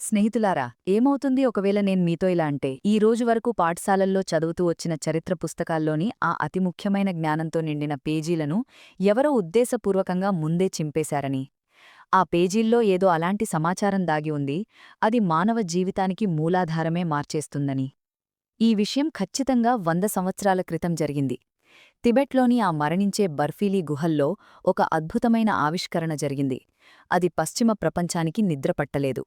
స్నేహితులారా ఏమవుతుంది ఒకవేళ నేను మీతో ఇలా అంటే? ఈ రోజు వరకు పాఠశాలల్లో చదువుతూ వచ్చిన చరిత్ర పుస్తకాల్లోని ఆ అతి ముఖ్యమైన జ్ఞానంతో నిండిన పేజీలను ఎవరో ఉద్దేశపూర్వకంగా ముందే చింపేశారని. ఆ పేజీల్లో ఏదో అలాంటి సమాచారం దాగి ఉంది అది మానవ జీవితానికి మూలాధారమే మార్చేస్తుందని. ఈ విషయం ఖచ్చితంగా వంద సంవత్సరాల క్రితం జరిగింది. తిబెట్లోని ఆ మరణించే బర్ఫీలీ గుహల్లో ఒక అద్భుతమైన ఆవిష్కరణ జరిగింది. అది పశ్చిమ ప్రపంచానికి నిద్రపట్టలేదు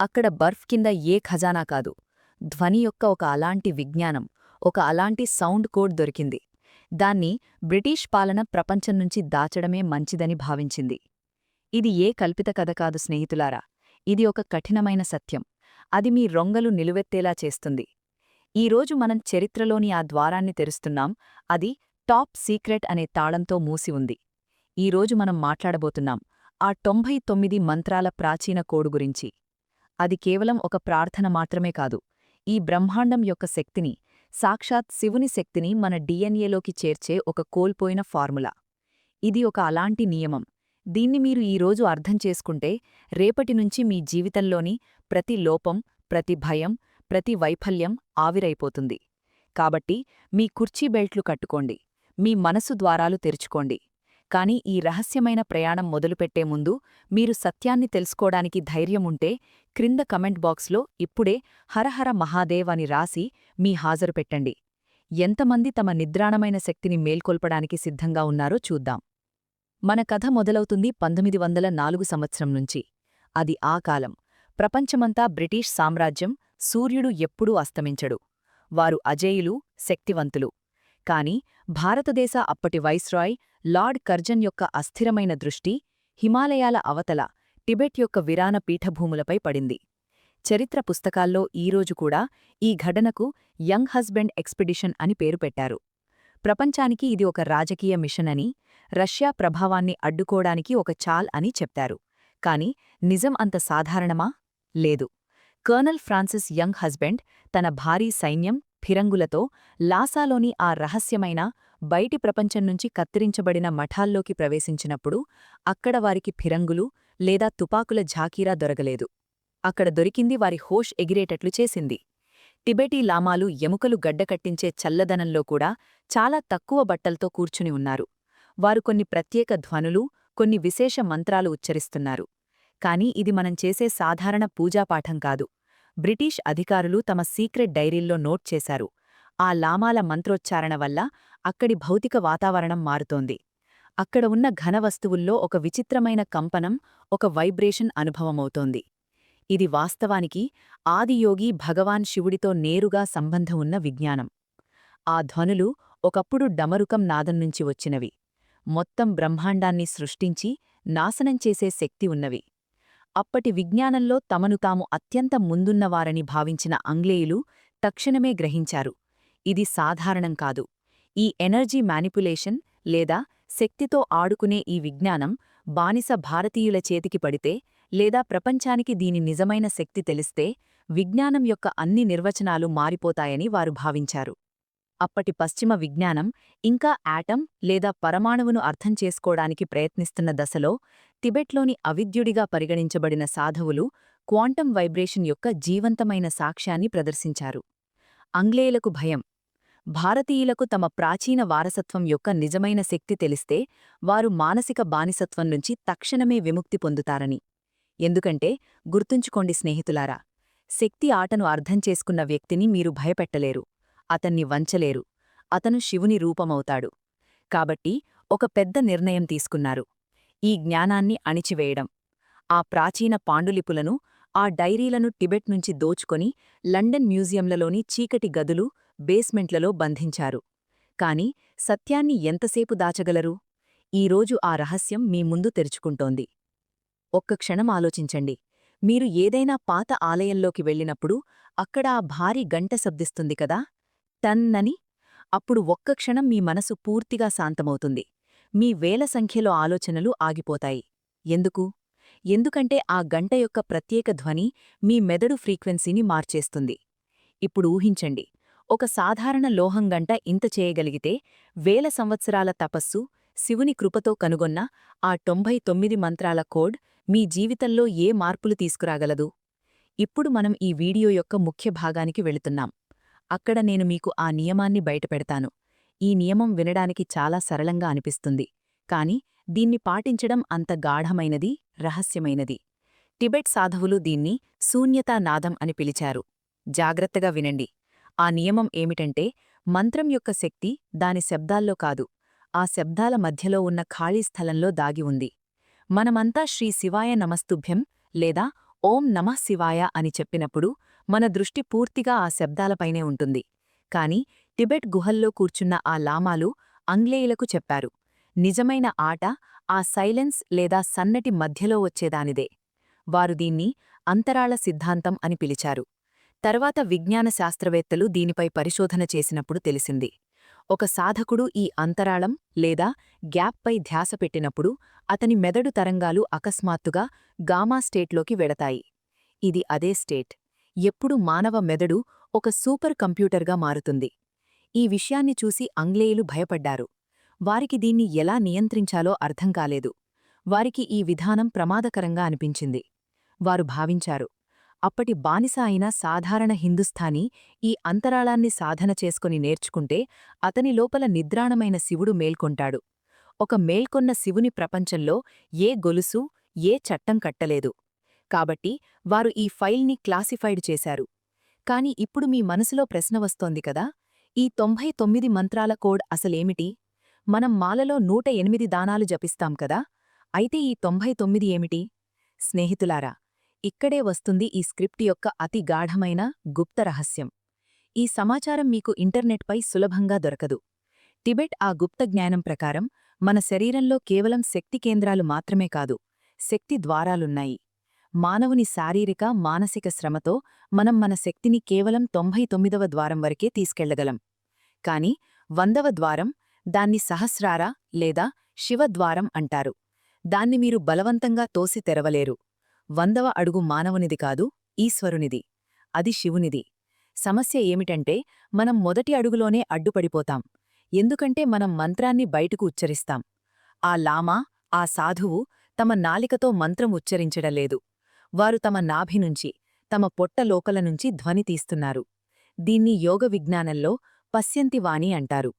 అక్కడ బర్ఫ్ కింద ఏ ఖజానా కాదు. ధ్వని యొక్క ఒక అలాంటి విజ్ఞానం ఒక అలాంటి సౌండ్ కోడ్ దొరికింది. దాన్ని బ్రిటీష్ పాలన ప్రపంచం నుంచి దాచడమే మంచిదని భావించింది. ఇది ఏ కల్పిత కథ కాదు స్నేహితులారా. ఇది ఒక కఠినమైన సత్యం. అది మీ రొంగలు నిలువెత్తేలా చేస్తుంది. ఈరోజు మనం చరిత్రలోని ఆ ద్వారాన్ని తెరుస్తున్నాం. అది టాప్ సీక్రెట్ అనే తాళంతో మూసి ఉంది. ఈరోజు మనం మాట్లాడబోతున్నాం ఆ తొంభై తొమ్మిది మంత్రాల ప్రాచీన కోడు గురించి. అది కేవలం ఒక ప్రార్థన మాత్రమే కాదు. ఈ బ్రహ్మాండం యొక్క శక్తిని సాక్షాత్ శివుని శక్తిని మన డిఎన్ఏలోకి చేర్చే ఒక కోల్పోయిన ఫార్ములా. ఇది ఒక అలాంటి నియమం. దీన్ని మీరు ఈరోజు అర్థం చేసుకుంటే రేపటి నుంచి మీ జీవితంలోని ప్రతి లోపం ప్రతి భయం ప్రతి వైఫల్యం ఆవిరైపోతుంది. కాబట్టి మీ కుర్చీ బెల్ట్లు కట్టుకోండి. మీ మనసు ద్వారాలు తెరుచుకోండి. కాని ఈ రహస్యమైన ప్రయాణం మొదలుపెట్టే ముందు మీరు సత్యాన్ని తెలుసుకోడానికి ధైర్యముంటే క్రింద కమెంట్ బాక్స్లో ఇప్పుడే హరహర మహాదేవ్ అని రాసి మీ హాజరు పెట్టండి ఎంతమంది తమ నిద్రాణమైన శక్తిని మేల్కొల్పడానికి సిద్ధంగా ఉన్నారో చూద్దాం. మన కథ మొదలవుతుంది పంతొమ్మిది వందల నాలుగు సంవత్సరం నుంచి. అది ఆ కాలం. ప్రపంచమంతా బ్రిటీష్ సామ్రాజ్యం సూర్యుడు ఎప్పుడూ అస్తమించడు. వారు అజేయులు శక్తివంతులు. కాని భారతదేశ అప్పటి వైస్రాయ్ లార్డ్ కర్జన్ యొక్క అస్థిరమైన దృష్టి హిమాలయాల అవతల టిబెట్ యొక్క విరాన పీఠభూములపై పడింది. చరిత్ర పుస్తకాల్లో ఈరోజు కూడా ఈ ఘటనకు యంగ్ హస్బెండ్ ఎక్స్పెడిషన్ అని పేరు పెట్టారు. ప్రపంచానికి ఇది ఒక రాజకీయ మిషన్ అని రష్యా ప్రభావాన్ని అడ్డుకోడానికి ఒక చాల్ అని చెప్తారు. కాని నిజం అంత సాధారణమా? లేదు. కర్నల్ ఫ్రాన్సిస్ యంగ్ హస్బెండ్ తన భారీ సైన్యం ఫిరంగులతో లాసాలోని ఆ రహస్యమైన బయటి ప్రపంచం నుంచి కత్తిరించబడిన మఠాల్లోకి ప్రవేశించినప్పుడు అక్కడ వారికి ఫిరంగులు లేదా తుపాకుల ఝాకీరా దొరగలేదు అక్కడ దొరికింది వారి హోష్ ఎగిరేటట్లు చేసింది. టిబెటీ లామాలు ఎముకలు గడ్డకట్టించే చల్లదనంలో కూడా చాలా తక్కువ బట్టలతో కూర్చుని ఉన్నారు. వారు కొన్ని ప్రత్యేక ధ్వనులు కొన్ని విశేష మంత్రాలు ఉచ్చరిస్తున్నారు. కాని ఇది మనం చేసే సాధారణ పూజాపాఠం కాదు. బ్రిటీష్ అధికారులు తమ సీక్రెట్ డైరీల్లో నోట్ చేశారు. ఆ లామాల మంత్రోచ్చారణ వల్ల అక్కడి భౌతిక వాతావరణం మారుతోంది. అక్కడ ఉన్న ఘనవస్తువుల్లో ఒక విచిత్రమైన కంపనం ఒక వైబ్రేషన్ అనుభవమవుతోంది. ఇది వాస్తవానికి ఆదియోగి భగవాన్ శివుడితో నేరుగా సంబంధం ఉన్న విజ్ఞానం. ఆ ధ్వనులు ఒకప్పుడు డమరుకం నాదం నుంచి వచ్చినవి. మొత్తం బ్రహ్మాండాన్ని సృష్టించి నాశనం చేసే శక్తి ఉన్నవి. అప్పటి విజ్ఞానంలో తమను తాము అత్యంత ముందున్నవారని భావించిన అంగ్లేయులు తక్షణమే గ్రహించారు. ఇది సాధారణం కాదు. ఈ ఎనర్జీ మ్యానిపులేషన్ లేదా శక్తితో ఆడుకునే ఈ విజ్ఞానం బానిస భారతీయుల చేతికి పడితే లేదా ప్రపంచానికి దీని నిజమైన శక్తి తెలిస్తే విజ్ఞానం యొక్క అన్ని నిర్వచనాలు మారిపోతాయని వారు భావించారు. అప్పటి పశ్చిమ విజ్ఞానం ఇంకా యాటం లేదా పరమాణువును అర్థం చేసుకోవడానికి ప్రయత్నిస్తున్న దశలో తిబెట్లోని అవిద్యుడిగా పరిగణించబడిన సాధువులు క్వాంటం వైబ్రేషన్ యొక్క జీవంతమైన సాక్ష్యాన్ని ప్రదర్శించారు. అంగ్లేయులకు భయం భారతీయులకు తమ ప్రాచీన వారసత్వం యొక్క నిజమైన శక్తి తెలిస్తే వారు మానసిక బానిసత్వం నుంచి తక్షణమే విముక్తి పొందుతారని. ఎందుకంటే గుర్తుంచుకోండి స్నేహితులారా శక్తి ఆటను అర్థం చేసుకున్న వ్యక్తిని మీరు భయపెట్టలేరు అతన్ని వంచలేరు అతను శివుని రూపమవుతాడు. కాబట్టి ఒక పెద్ద నిర్ణయం తీసుకున్నారు. ఈ జ్ఞానాన్ని అణిచివేయడం. ఆ ప్రాచీన పాండులిపులను ఆ డైరీలను టిబెట్ నుంచి దోచుకొని లండన్ మ్యూజియంలలోని చీకటి గదులు బేస్మెంట్లలో బంధించారు. కాని సత్యాన్ని ఎంతసేపు దాచగలరు? ఈరోజు ఆ రహస్యం మీ ముందు తెరుచుకుంటోంది. ఒక్క క్షణం ఆలోచించండి. మీరు ఏదైనా పాత ఆలయంలోకి వెళ్ళినప్పుడు అక్కడ ఆ భారీ గంట శబ్దిస్తుంది కదా? టన్నని అప్పుడు ఒక్క క్షణం మీ మనసు పూర్తిగా శాంతమవుతుంది. మీ వేల సంఖ్యలో ఆలోచనలు ఆగిపోతాయి. ఎందుకు? ఎందుకంటే ఆ గంట యొక్క ప్రత్యేక ధ్వని మీ మెదడు ఫ్రీక్వెన్సీని మార్చేస్తుంది. ఇప్పుడు ఊహించండి. ఒక సాధారణ లోహంగంట ఇంత చేయగలిగితే వేల సంవత్సరాల తపస్సు శివుని కృపతో కనుగొన్న ఆ తొంభై తొమ్మిది మంత్రాల కోడ్ మీ జీవితంలో ఏ మార్పులు తీసుకురాగలదు? ఇప్పుడు మనం ఈ వీడియో యొక్క ముఖ్య భాగానికి వెళుతున్నాం. అక్కడ నేను మీకు ఆ నియమాన్ని బయటపెడతాను. ఈ నియమం వినడానికి చాలా సరళంగా అనిపిస్తుంది. కాని దీన్ని పాటించడం అంత గాఢమైనది రహస్యమైనది. టిబెట్ సాధువులు దీన్ని శూన్యతానాదం అని పిలిచారు. జాగ్రత్తగా వినండి. ఆ నియమం ఏమిటంటే మంత్రం యొక్క శక్తి దాని శబ్దాల్లో కాదు ఆ శబ్దాల మధ్యలో ఉన్న ఖాళీ స్థలంలో దాగి ఉంది. మనమంతా శ్రీ శివాయ నమస్తుభ్యం లేదా ఓం నమః శివాయ అని చెప్పినప్పుడు మన దృష్టి పూర్తిగా ఆ శబ్దాలపైనే ఉంటుంది. కాని టిబెట్ గుహల్లో కూర్చున్న ఆ లామాలు అంగ్లేయులకు చెప్పారు నిజమైన ఆట ఆ సైలెన్స్ లేదా సన్నటి మధ్యలో వచ్చేదానిదే. వారు దీన్ని అంతరాళ సిద్ధాంతం అని పిలిచారు. తర్వాత విజ్ఞాన శాస్త్రవేత్తలు దీనిపై పరిశోధన చేసినప్పుడు తెలిసింది. ఒక సాధకుడు ఈ అంతరాళం లేదా గ్యాప్పై ధ్యాస పెట్టినప్పుడు అతని మెదడు తరంగాలు అకస్మాత్తుగా గామా స్టేట్లోకి వెడతాయి. ఇది అదే స్టేట్. ఎప్పుడు మానవ మెదడు ఒక సూపర్ కంప్యూటర్గా మారుతుంది. ఈ విషయాన్ని చూసి అంగ్లేయులు భయపడ్డారు. వారికి దీన్ని ఎలా నియంత్రించాలో అర్థం కాలేదు. వారికి ఈ విధానం ప్రమాదకరంగా అనిపించింది. వారు భావించారు అప్పటి బానిస అయిన సాధారణ హిందుస్థానీ ఈ అంతరాళాన్ని సాధన చేసుకుని నేర్చుకుంటే అతని లోపల నిద్రాణమైన శివుడు మేల్కొంటాడు. ఒక మేల్కొన్న శివుని ప్రపంచంలో ఏ గొలుసు ఏ చట్టం కట్టలేదు. కాబట్టి వారు ఈ ఫైల్ని క్లాసిఫైడ్ చేశారు. కాని ఇప్పుడు మీ మనసులో ప్రశ్న వస్తోంది కదా! ఈ తొంభై తొమ్మిది మంత్రాల కోడ్ అసలేమిటి? మనం మాలలో నూట ఎనిమిది దానాలు జపిస్తాం కదా! అయితే ఈ తొంభై తొమ్మిది ఏమిటి? స్నేహితులారా ఇక్కడే వస్తుంది ఈ స్క్రిప్ట్ యొక్క అతి గాఢమైన గుప్త రహస్యం. ఈ సమాచారం మీకు ఇంటర్నెట్పై సులభంగా దొరకదు. టిబెట్ ఆ గుప్త జ్ఞానం ప్రకారం మన శరీరంలో కేవలం శక్తి కేంద్రాలు మాత్రమే కాదు శక్తి ద్వారాలున్నాయి. మానవుని శారీరక మానసిక శ్రమతో మనం మన శక్తిని కేవలం తొంభై తొమ్మిదవ ద్వారం వరకే తీసుకెళ్ళగలం. కాని వందవ ద్వారం దాన్ని సహస్రార లేదా శివద్వారం అంటారు. దాన్ని మీరు బలవంతంగా తోసి తెరవలేరు. వందవ అడుగు మానవునిది కాదు ఈశ్వరునిది. అది శివునిది. సమస్య ఏమిటంటే మనం మొదటి అడుగులోనే అడ్డుపడిపోతాం. ఎందుకంటే మనం మంత్రాన్ని బయటకు ఉచ్చరిస్తాం. ఆ లామా ఆ సాధువు తమ నాలికతో మంత్రం ఉచ్చరించడలేదు వారు తమ నాభి నుంచి తమ పొట్ట లోకల నుంచి ధ్వని తీస్తున్నారు. దీన్ని యోగ విజ్ఞానంలో పశ్యంతివాణి అంటారు.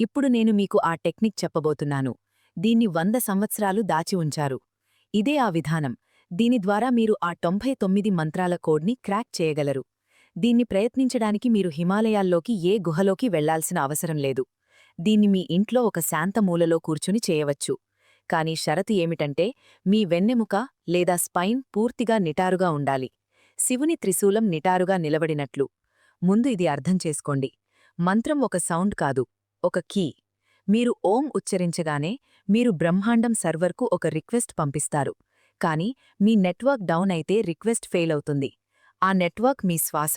ఇప్పుడు నేను మీకు ఆ టెక్నిక్ చెప్పబోతున్నాను. దీన్ని వంద సంవత్సరాలు దాచి ఉంచారు. ఇదే ఆ విధానం. దీని ద్వారా మీరు ఆ తొంభై తొమ్మిది మంత్రాల కోడ్ని క్రాక్ చేయగలరు. దీన్ని ప్రయత్నించడానికి మీరు హిమాలయాల్లోకి ఏ గుహలోకి వెళ్ళాల్సిన అవసరం లేదు. దీన్ని మీ ఇంట్లో ఒక శాంతమూలలో కూర్చుని చేయవచ్చు. కాని షరతు ఏమిటంటే మీ వెన్నెముక లేదా స్పైన్ పూర్తిగా నిటారుగా ఉండాలి. శివుని త్రిశూలం నిటారుగా నిలబడినట్లు. ముందు ఇది అర్థం చేసుకోండి. మంత్రం ఒక సౌండ్ కాదు ఒక కీ. మీరు ఓం ఉచ్చరించగానే మీరు బ్రహ్మాండం సర్వర్కు ఒక రిక్వెస్ట్ పంపిస్తారు. కానీ మీ నెట్వర్క్ డౌన్ అయితే రిక్వెస్ట్ ఫెయిల్ అవుతుంది. ఆ నెట్వర్క్ మీ శ్వాస.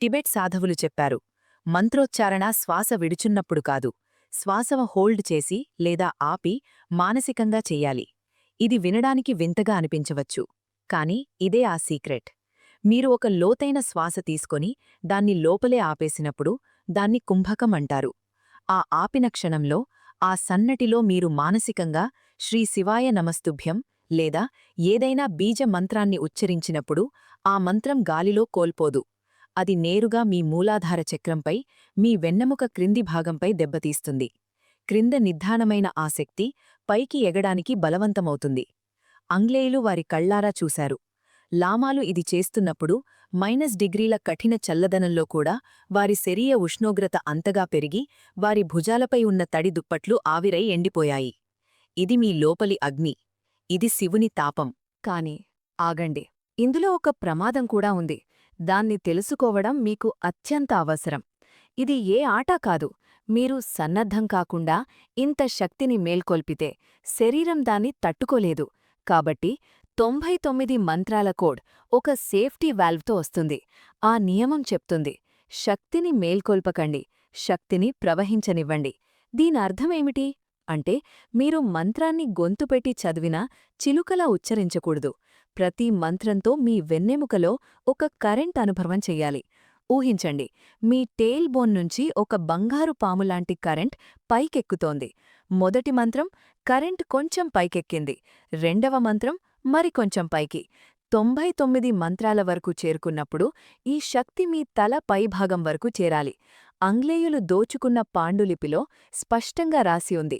టిబెట్ సాధవులు చెప్పారు మంత్రోచ్చారణ శ్వాస విడుచున్నప్పుడు కాదు శ్వాసవ హోల్డ్ చేసి లేదా ఆపి మానసికంగా చెయ్యాలి ఇది వినడానికి వింతగా అనిపించవచ్చు కాని ఇదే ఆ సీక్రెట్. మీరు ఒక లోతైన శ్వాస తీసుకొని దాన్ని లోపలే ఆపేసినప్పుడు దాన్ని కుంభకం అంటారు. ఆ ఆపిన క్షణంలో ఆ సన్నటిలో మీరు మానసికంగా శ్రీ శివాయ నమస్తుభ్యం లేదా ఏదైనా బీజ మంత్రాన్ని ఉచ్చరించినప్పుడు ఆ మంత్రం గాలిలో కోల్పోదు. అది నేరుగా మీ మూలాధార చక్రంపై మీ వెన్నెముక క్రింది భాగంపై దెబ్బతీస్తుంది. క్రింద నిర్ధానమైన ఆ శక్తి పైకి ఎగడానికి బలవంతమవుతుంది. అంగ్లేయులు వారి కళ్ళారా చూశారు. లామాలు ఇది చేస్తున్నప్పుడు మైనస్ డిగ్రీల కఠిన చల్లదనంలో కూడా వారి శరీర ఉష్ణోగ్రత అంతగా పెరిగి వారి భుజాలపై ఉన్న తడి దుప్పట్లు ఆవిరై ఎండిపోయాయి. ఇది మీ లోపలి అగ్ని. ఇది శివుని తాపం. కాని ఆగండి. ఇందులో ఒక ప్రమాదం కూడా ఉంది. దాన్ని తెలుసుకోవడం మీకు అత్యంత అవసరం. ఇది ఏ ఆట కాదు. మీరు సన్నద్ధం కాకుండా ఇంత శక్తిని మేల్కొల్పితే శరీరం దాన్ని తట్టుకోలేదు. కాబట్టి తొంభై తొమ్మిది మంత్రాల కోడ్ ఒక సేఫ్టీ వాల్వ్తో వస్తుంది. ఆ నియమం చెప్తుంది. శక్తిని మేల్కొల్పకండి. శక్తిని ప్రవహించనివ్వండి. దీనర్థమేమిటి అంటే మీరు మంత్రాన్ని గొంతుపెట్టి చదివినా చిలుకలా ఉచ్చరించకూడదు. ప్రతి మంత్రంతో మీ వెన్నెముకలో ఒక కరెంట్ అనుభవం చెయ్యాలి ఊహించండి మీ టేల్ బోన్ నుంచి ఒక బంగారు పాములాంటి కరెంట్ పైకెక్కుతోంది. మొదటి మంత్రం కరెంట్ కొంచెం పైకెక్కింది. రెండవ మంత్రం మరికొంచెం పైకి. తొంభై తొమ్మిది మంత్రాల వరకు చేరుకున్నప్పుడు ఈ శక్తి మీ తల పైభాగం వరకు చేరాలి. ఆంగ్లేయులు దోచుకున్న పాండులిపిలో స్పష్టంగా రాసి ఉంది.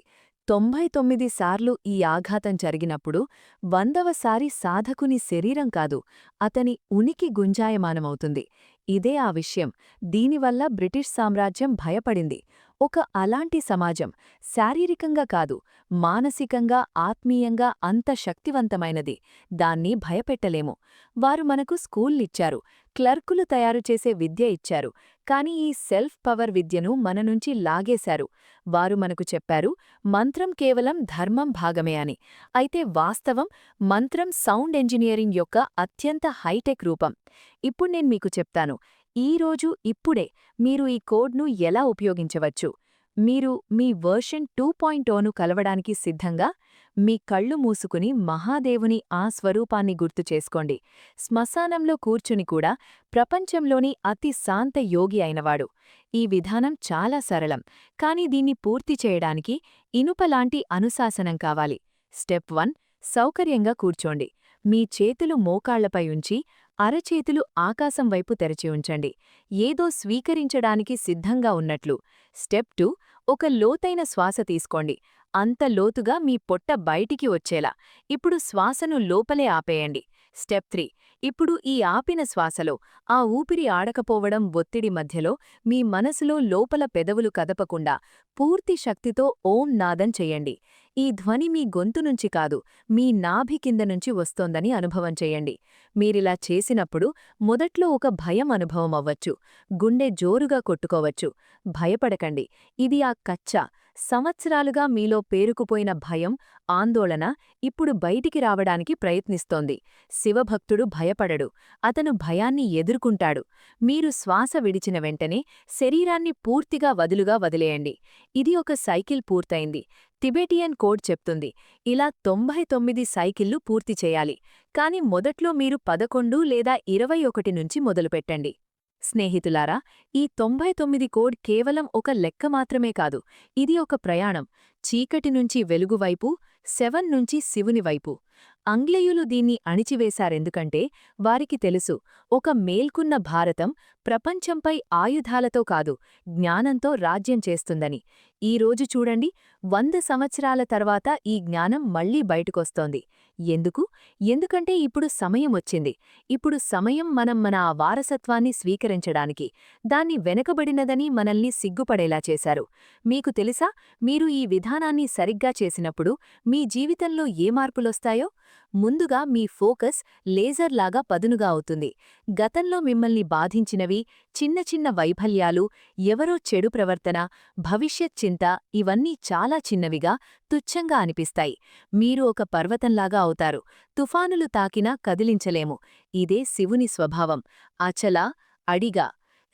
తొంభై తొమ్మిది సార్లు ఈ ఆఘాతం జరిగినప్పుడు వందవసారి సాధకుని శరీరం కాదు అతని ఉనికి గుంజాయమానమవుతుంది. ఇదే ఆ విషయం. దీనివల్ల బ్రిటిష్ సామ్రాజ్యం భయపడింది. ఒక అలాంటి సమాజం శారీరకంగా కాదు మానసికంగా ఆత్మీయంగా అంత శక్తివంతమైనది. దాన్ని భయపెట్టలేము. వారు మనకు స్కూళ్ళిచ్చారు క్లర్కులు తయారుచేసే విద్య ఇచ్చారు కాని ఈ సెల్ఫ్ పవర్ విద్యను మన నుంచి లాగేశారు. వారు మనకు చెప్పారు మంత్రం కేవలం ధర్మం భాగమే అని. అయితే వాస్తవం మంత్రం సౌండ్ ఇంజనీరింగ్ యొక్క అత్యంత హైటెక్ రూపం. ఇప్పుడు నేను మీకు చెప్తాను ఈరోజు ఇప్పుడే మీరు ఈ కోడ్ను ఎలా ఉపయోగించవచ్చు? మీరు మీ వర్షన్ టూ పాయింటోను కలవడానికి సిద్ధంగా మీ కళ్ళు మూసుకుని మహాదేవుని ఆ స్వరూపాన్ని గుర్తు చేసుకోండి. శ్మశానంలో కూర్చుని కూడా ప్రపంచంలోని అతి శాంత యోగి అయినవాడు. ఈ విధానం చాలా సరళం. కాని దీన్ని పూర్తి చేయడానికి ఇనుపలాంటి అనుశాసనం కావాలి. స్టెప్ వన్ సౌకర్యంగా కూర్చోండి. మీ చేతులు మోకాళ్ళపై ఉంచి అరచేతులు ఆకాశం వైపు తెరచి ఉంచండి. ఏదో స్వీకరించడానికి సిద్ధంగా ఉన్నట్లు. స్టెప్ టూ ఒక లోతైన శ్వాస తీసుకోండి. అంత లోతుగా మీ పొట్ట బయటికి వచ్చేలా. ఇప్పుడు శ్వాసను లోపలే ఆపేయండి. స్టెప్ త్రీ ఇప్పుడు ఈ ఆపిన శ్వాసలో ఆ ఊపిరి ఆడకపోవడం ఒత్తిడి మధ్యలో మీ మనసులో లోపల పెదవులు కదపకుండా పూర్తి శక్తితో ఓం నాదం చెయ్యండి ఈ ధ్వని మీ గొంతు నుంచి కాదు మీ నాభి కింద నుంచి వస్తోందని అనుభవం చెయ్యండి మీరిలా చేసినప్పుడు మొదట్లో ఒక భయం అనుభవం అవ్వచ్చు గుండె జోరుగా కొట్టుకోవచ్చు. భయపడకండి. ఇది ఆ కచ్చా సంవత్సరాలుగా మీలో పేరుకుపోయిన భయం ఆందోళన ఇప్పుడు బయటికి రావడానికి ప్రయత్నిస్తోంది. శివభక్తుడు భయపడడు. అతను భయాన్ని ఎదుర్కొంటాడు. మీరు శ్వాస విడిచిన వెంటనే శరీరాన్ని పూర్తిగా వదులుగా వదిలేయండి. ఇది ఒక సైకిల్ పూర్తయింది. టిబెటియన్ కోడ్ చెప్తుంది. ఇలా తొంభై తొమ్మిది సైకిళ్ళు పూర్తి చేయాలి. కాని మొదట్లో మీరు పదకొండు లేదా ఇరవై ఒకటి నుంచి మొదలుపెట్టండి. స్నేహితులారా ఈ తొంభై తొమ్మిది కోడ్ కేవలం ఒక లెక్క మాత్రమే కాదు ఇది ఒక ప్రయాణం. చీకటి నుంచి వెలుగువైపు సెవెన్ నుంచి శివునివైపు ఆంగ్లేయులు దీన్ని అణిచివేశారెందుకంటే వారికి తెలుసు ఒక మేల్కున్న భారతం ప్రపంచంపై ఆయుధాలతో కాదు జ్ఞానంతో రాజ్యం చేస్తుందని. ఈరోజు చూడండి వంద సంవత్సరాల తర్వాత ఈ జ్ఞానం మళ్ళీ బయటకొస్తోంది. ఎందుకు? ఎందుకంటే ఇప్పుడు సమయం వచ్చింది. ఇప్పుడు సమయం మనం మన ఆ వారసత్వాన్ని స్వీకరించడానికి దాన్ని వెనకబడినదని మనల్ని సిగ్గుపడేలా చేశారు. మీకు తెలుసా మీరు ఈ విధానాన్ని సరిగ్గా చేసినప్పుడు మీ జీవితంలో ఏ మార్పులొస్తాయో? ముందుగా మీ ఫోకస్ లేజర్లాగా పదునుగా అవుతుంది. గతంలో మిమ్మల్ని బాధించినవి చిన్న చిన్న వైఫల్యాలు ఎవరో చెడు ప్రవర్తన భవిష్యత్ చింత ఇవన్నీ చాలా చిన్నవిగా తుచ్చంగా అనిపిస్తాయి. మీరు ఒక పర్వతంలాగా అవుతారు. తుఫానులు తాకినా కదిలించలేము. ఇదే శివుని స్వభావం. అచల అడిగా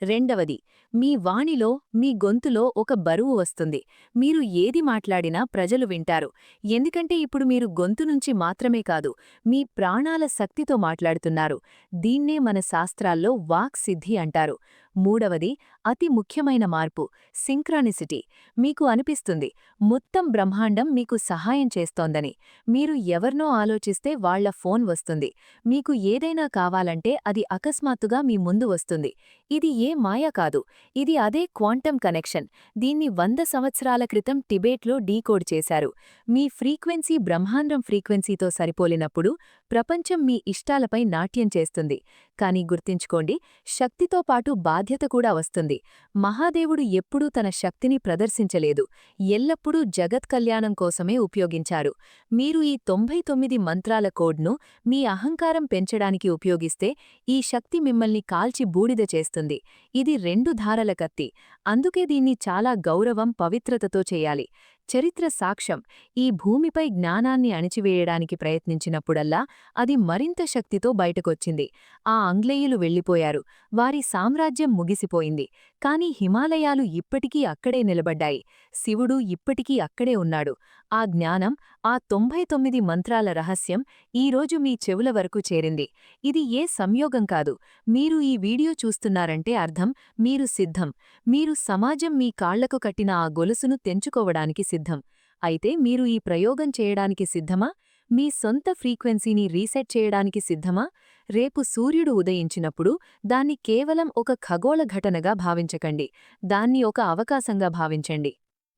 రెండవది మీ వాణిలో మీ గొంతులో ఒక బరువు వస్తుంది. మీరు ఏది మాట్లాడినా ప్రజలు వింటారు. ఎందుకంటే ఇప్పుడు మీరు గొంతు నుంచి మాత్రమే కాదు మీ ప్రాణాల శక్తితో మాట్లాడుతున్నారు. దీన్నే మన శాస్త్రాల్లో వాక్సిద్ధి అంటారు. మూడవది అతి ముఖ్యమైన మార్పు సింక్రానిసిటీ. మీకు అనిపిస్తుంది మొత్తం బ్రహ్మాండం మీకు సహాయం చేస్తోందని. మీరు ఎవర్నో ఆలోచిస్తే వాళ్ళ ఫోన్ వస్తుంది. మీకు ఏదైనా కావాలంటే అది అకస్మాత్తుగా మీ ముందు వస్తుంది. ఇది ఏ మాయ కాదు ఇది అదే క్వాంటమ్ కనెక్షన్. దీన్ని వంద సంవత్సరాల క్రితం టిబేట్లో డీకోడ్ చేశారు. మీ ఫ్రీక్వెన్సీ బ్రహ్మాండం ఫ్రీక్వెన్సీతో సరిపోలినప్పుడు ప్రపంచం మీ ఇష్టాలపై నాట్యం చేస్తుంది. కానీ గుర్తించుకోండి శక్తితో పాటు బాధ్యత కూడా వస్తుంది. మహాదేవుడు ఎప్పుడూ తన శక్తిని ప్రదర్శించలేదు. ఎల్లప్పుడూ జగత్ కళ్యాణం కోసమే ఉపయోగించారు. మీరు ఈ తొంభై తొమ్మిది మంత్రాల కోడ్ను మీ అహంకారం పెంచడానికి ఉపయోగిస్తే ఈ శక్తి మిమ్మల్ని కాల్చి బూడిద చేస్తుంది. ఇది రెండు ధారల కత్తి. అందుకే దీన్ని చాలా గౌరవం పవిత్రతతో చేయాలి. చరిత్ర సాక్ష్యం ఈ భూమిపై జ్ఞానాన్ని అణిచివేయడానికి ప్రయత్నించినప్పుడల్లా అది మరింత శక్తితో బయటకొచ్చింది. ఆ ఆంగ్లేయులు వెళ్ళిపోయారు. వారి సామ్రాజ్యం ముగిసిపోయింది. కాని హిమాలయాలు ఇప్పటికీ అక్కడే నిలబడ్డాయి. శివుడు ఇప్పటికీ అక్కడే ఉన్నాడు. ఆ జ్ఞానం ఆ తొంభై తొమ్మిది మంత్రాల రహస్యం ఈరోజు మీ చెవుల వరకు చేరింది. ఇది ఏ సంయోగం కాదు. మీరు ఈ వీడియో చూస్తున్నారంటే అర్థం మీరు సిద్ధం. మీరు సమాజం మీ కాళ్ళకు కట్టిన ఆ గొలుసును తెంచుకోవడానికి సిద్ధం. అయితే మీరు ఈ ప్రయోగం చేయడానికి సిద్ధమా? మీ సొంత ఫ్రీక్వెన్సీని రీసెట్ చేయడానికి సిద్ధమా? రేపు సూర్యుడు ఉదయించినప్పుడు దాన్ని కేవలం ఒక ఖగోళ ఘటనగా భావించకండి. దాన్ని ఒక అవకాశంగా భావించండి.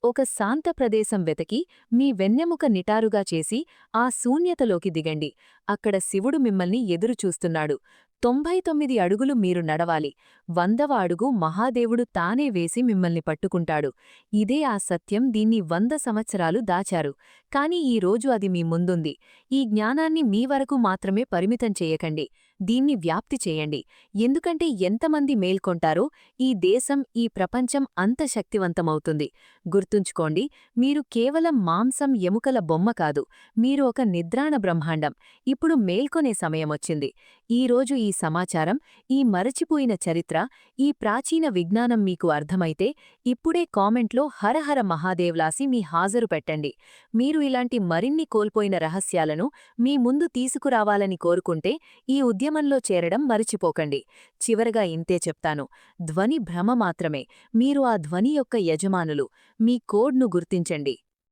ఒక శాంత ప్రదేశం వెతకి మీ వెన్నెముక నిటారుగా చేసి ఆ శూన్యతలోకి దిగండి. అక్కడ శివుడు మిమ్మల్ని ఎదురుచూస్తున్నాడు. తొంభై తొమ్మిది అడుగులు మీరు నడవాలి. వందవ అడుగు మహాదేవుడు తానే వేసి మిమ్మల్ని పట్టుకుంటాడు. ఇదే ఆ సత్యం దీన్ని వంద సంవత్సరాలు దాచారు. కానీ ఈ రోజు అది మీ ముందుంది. ఈ జ్ఞానాన్ని మీ వరకు మాత్రమే పరిమితం చేయకండి. దీన్ని వ్యాప్తి చేయండి. ఎందుకంటే ఎంతమంది మేల్కొంటారో ఈ దేశం ఈ ప్రపంచం అంత శక్తివంతమవుతుంది. గుర్తుంచుకోండి మీరు కేవలం మాంసం ఎముకల బొమ్మ కాదు మీరు ఒక నిద్రాణ బ్రహ్మాండం. ఇప్పుడు మేల్కొనే సమయమొచ్చింది ఈరోజు ఈ సమాచారం ఈ మరచిపోయిన చరిత్ర ఈ ప్రాచీన విజ్ఞానం మీకు అర్థమైతే ఇప్పుడే కామెంట్లో హరహర మహాదేవ్లాసి మీ హాజరు పెట్టండి. మీరు ఇలాంటి మరిన్ని కోల్పోయిన రహస్యాలను మీ ముందు తీసుకురావాలని కోరుకుంటే ఈ ఉద్యమంలో చేరడం మరిచిపోకండి. చివరగా ఇంతే చెప్తాను. ధ్వని భ్రమ మాత్రమే. మీరు ఆ ధ్వని యొక్క యజమానులు. మీ కోడ్ను గుర్తించండి.